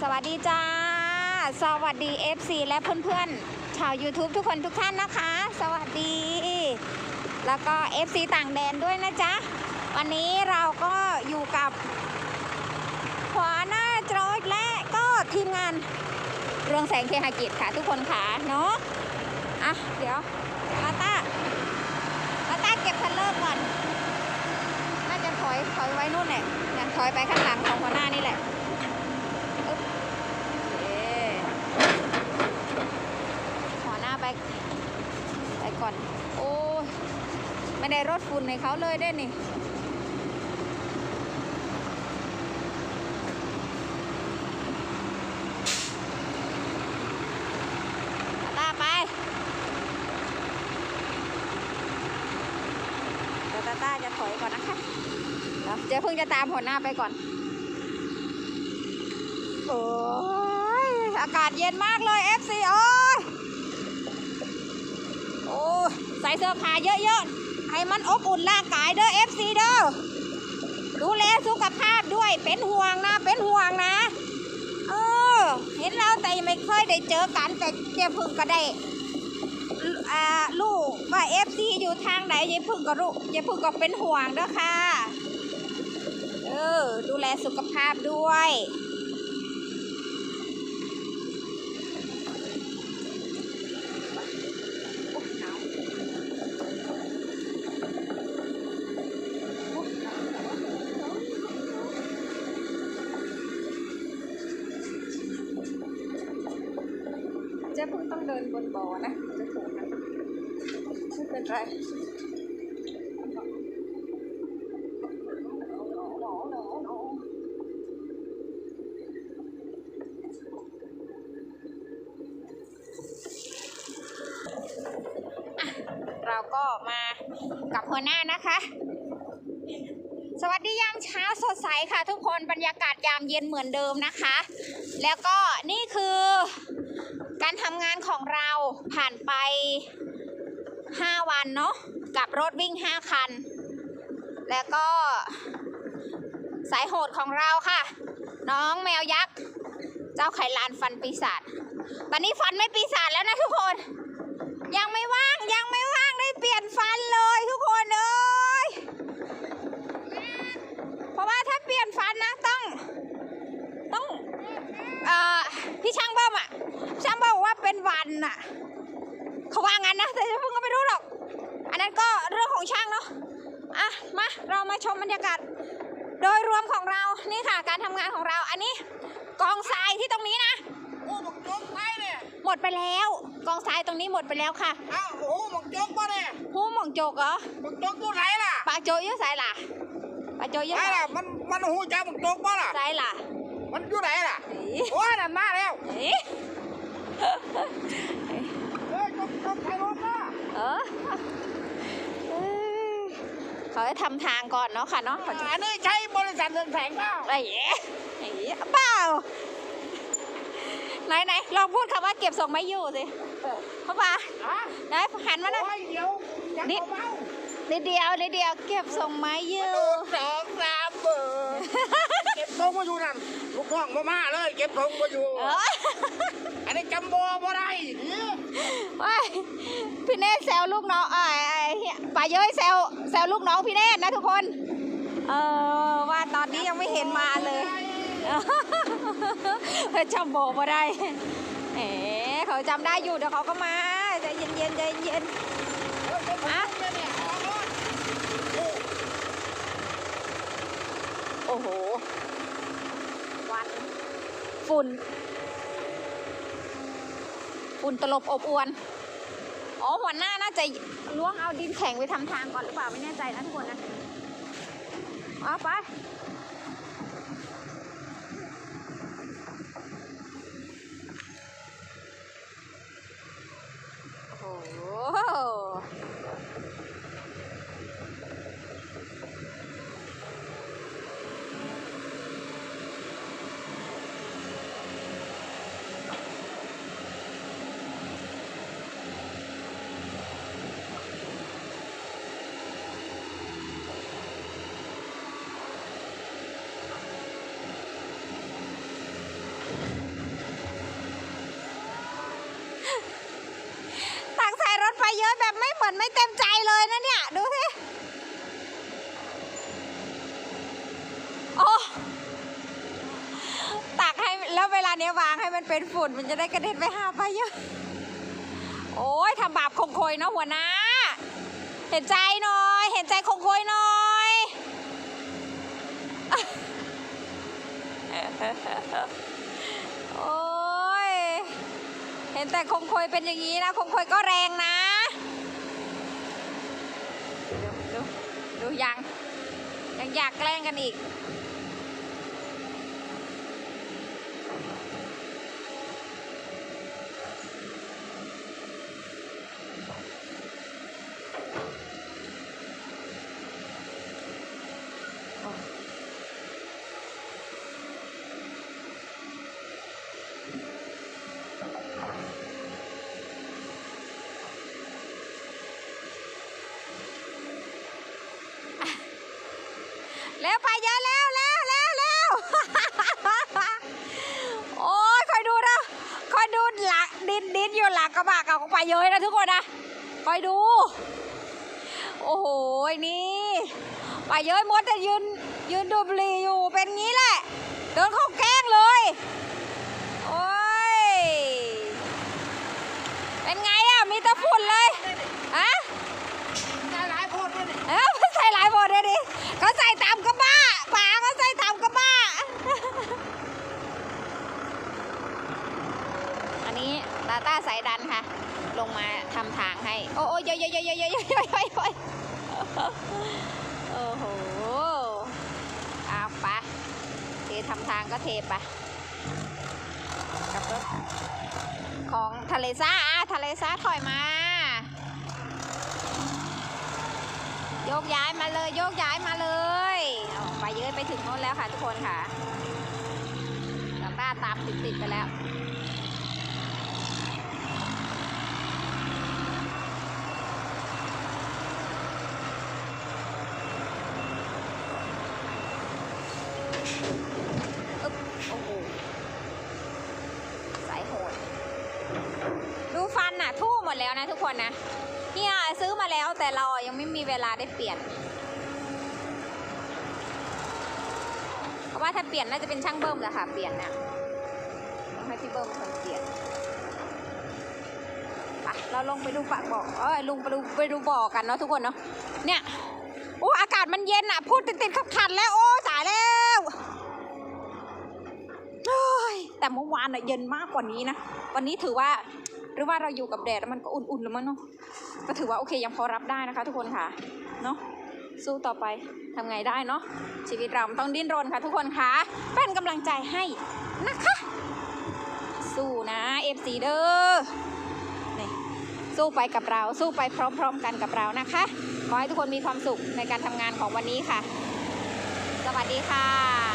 สวัสดีจ้า สวัสดี FC และเพื่อนๆ ชาว YouTube ทุกคนทุกท่านนะคะ สวัสดี แล้วก็ FC ต่างแดนด้วยนะจ๊ะ วันนี้เราก็อยู่กับขวาหน้าจอยและก็ทีมงานเรืองแสงเคหกิจค่ะทุกคนค่ะเนาะอะ เดี๋ยวลาต้าลาต้าเก็บคันเลิกก่อน น่าจะถอยถอยไว้นู่นแหละเนี่ยถอยไปข้างหลังของหัวหน้านี่แหละอึ๊บโอเคหัวหน้าไป ไปก่อน โอ้ย ไม่ได้รถฝุ่นในเขาเลยได้นี่ตาไปเดี๋ยวตาตาจะถอยก่อนนะคะเดี๋ยวเจ๊เพิ่งจะตามหัวหน้าไปก่อน โอ้ยอากาศเย็นมากเลย FC โอ้ยโอ้ยใส่เสื้อผ้าเยอะๆ ให้มันอบอุ่นร่างกายเด้อ FC เด้อดูแลสุขภาพด้วยเป็นห่วงนะ เป็นห่วงนะ เออ เห็นเราแต่ไม่เคยได้เจอกันแต่เจ๊พึ่งก็ได้อ่าลูกว่าเอฟซีอยู่ทางไหนเจ๊พึ่งก็รู้เจ๊พึ่งก็เป็นห่วงเด้อค่ะ เออ ดูแลสุขภาพด้วย นบนบ่อนะจะถูกนะไม่เป็นไรเราก็มากับหัวหน้านะคะ สวัสดียามเช้าสดใสค่ะทุกคนบรรยากาศยามเย็นเหมือนเดิมนะคะ แล้วก็นี่คือ การทำงานของเราผ่านไป 5 วันเนาะกับรถวิ่ง 5 คัน แล้วก็สายโหดของเราค่ะ น้องแมวยักษ์ เจ้าไขลานฟันปีศาจตอนนี้ฟันไม่ปีศาจแล้วนะทุกคน ยังไม่ว่างยังไม่ว่างได้เปลี่ยนฟันเลยทุกคนเอ้ย เพราะว่าถ้าเปลี่ยนฟันนะต้อง ต้อง เอ่อพี่ช่างเบิ้มอะ ช่างเบิ้มบอกว่าเป็ นวันอะเขาว่างั้นนะแต่เพิ่งก็ไม่รู้หรอก อันนั้นก็เรื่องของช่างเนาะอะมาเรามาชมบรรยากาศโดยรวมของเรานี่ค่ะ การทำงานของเราอันนี้กองทรายที่ตรงนี้นะโอ้หมกจกไปเนี่ยหมดไปแล้ว กองทรายตรงนี้หมดไปแล้วค่ะอ้าวโอ้หมกจกปะเนี่ยหูหม่องโจกเหรอหมกจกตัวไหนล่ะปลาโจเยอะสายล่ะปลาโจเยอะไหนสายล่ะมันมันหูจักหมกจกปะล่ะสายล่ะ มันอยู่ไหนล่ะเอ๋โอ้ยนั่นมาแล้วเอ๋ เฮ้ยจกจกใครรถล่ะเออเอ้ยเขาให้ทำทางก่อนเนาะค่ะเนาะเขาจะอันนี้ใช้บริษัทเรืองแสงเปล่าไอ้เอ๋ไอ้เอ๋เปล่า ไหนไหนลองพูดคำว่าเก็บส่งไม่อยู่สิเข้ามาฮะไหนหันมานะโอ้ยเดี๋ยวยังนี่ เบานิดเดียวนิดเดียวเก็บส่งไม้อๆยู่โดนสองสามเบอร์เก็บทงมาอยู่นั่น ลูกน้องมามาเลย เก็บทงมาอยู่ เอออันนี้จำบ่บ่ได้เนี่ยว้ายพี่เนธแซวลูกน้องไอ้ไอ้เหี้ยป่าเย้ยแซวแซวลูกน้องพี่เนธนะทุกคน เออว่าตอนนี้ยังไม่เห็นมาเลยเพื่อจำโบมาได้เอ๋เขาจำได้อยู่เดี๋ยวเขาก็มาใจเย็นเย็นๆใจเย็นเฮ้ยเก็บทงเนี่ยเนี่ยออกรถโอ้โอ้โหวัน ฝุ่น ฝุ่นตลบอบอวน อ๋อหัวหน้าน่าจะล้วงเอาดินแข็งไปทำทางก่อนหรือเปล่าไม่แน่ใจนะทุกคนนะอ๋อไป ไม่เหมือนไม่เต็มใจเลยนะเนี่ย ดูสิโอ้ตักให้แล้วเวลาเนี้ยวางให้มันเป็นฝุ่น มันจะได้กระเด็นไปหาไปเยอะ โอ้ยทำบาปคงโคยเนาะหัวหน้า เห็นใจหน่อย เห็นใจคงโคยหน่อยโอ้ย เห็นแต่คงโคยเป็นอย่างนี้นะ คงโคยก็แรงนะ ดูดูดูยังยังอยากแกล้งกันอีก แล้วไปเยอะแล้วแล้วแล้วแล้วโอ้ยคอยดูนะคอยดูหลังดินดินอยู่หลังกระบะกับของไปเยอะนะทุกคนนะคอยดู โอ้โหนี่ไปเยอะมดแต่ยืนยืนดูบุหรีอยู่เป็นงี้แหละเดินเข้าแกล้งเลยโอ้ยเป็นไงอะมีต่ฝุ่นเลยอะ ยยยยยยยยยโอ้โหเอาปะเททำทางก็เทปะกับรถของทะเลซ่าทะเลซ่าถอยมา โยกย้ายมาเลย โยกย้ายมาเลยไปเยอะไปถึงโน้นแล้วค่ะทุกคนค่ะกลับ้าตามติดๆกัแล้ว ดแล้วนะทุกคนนะเฮียซื้อมาแล้วแต่เรายังไม่มีเวลาได้เปลี่ยนเพราะว่าถ้าเปลี่ยนน่าจะเป็นช่างเบิ้มแหละค่ะเปลี่ยนน่ะให้พี่เบิ้มเป็นคนเปลี่ยนไปเราลงไปดูปากบ่อเอ้ยลุงไปดูไปดูบ่อกันเนาะทุกคนเนาะเนี่ยโอ้อากาศมันเย็นอะ พูดติดติดขัดขัดๆแล้วโอ้ตายแล้วแต่เมื่อวานอะเย็นมากกว่านี้นะ วันนี้ถือว่า หรือว่าเราอยู่กับแดดแล้วมันก็อุ่นๆแล้วมั้งเนาะก็ถือว่าโอเคยังพอรับได้นะคะ ทุกคนค่ะเนาะสู้ต่อไปทำไงได้เนาะชีวิตเราต้องดิ้นรนค่ะ ทุกคนค่ะเป็นกำลังใจให้นะคะ สู้นะเอฟซีเด้อนี่สู้ไปกับเรา สู้ไปพร้อม ๆ กันกับเรานะคะ ขอให้ทุกคนมีความสุขในการทำงานของวันนี้ค่ะ สวัสดีค่ะ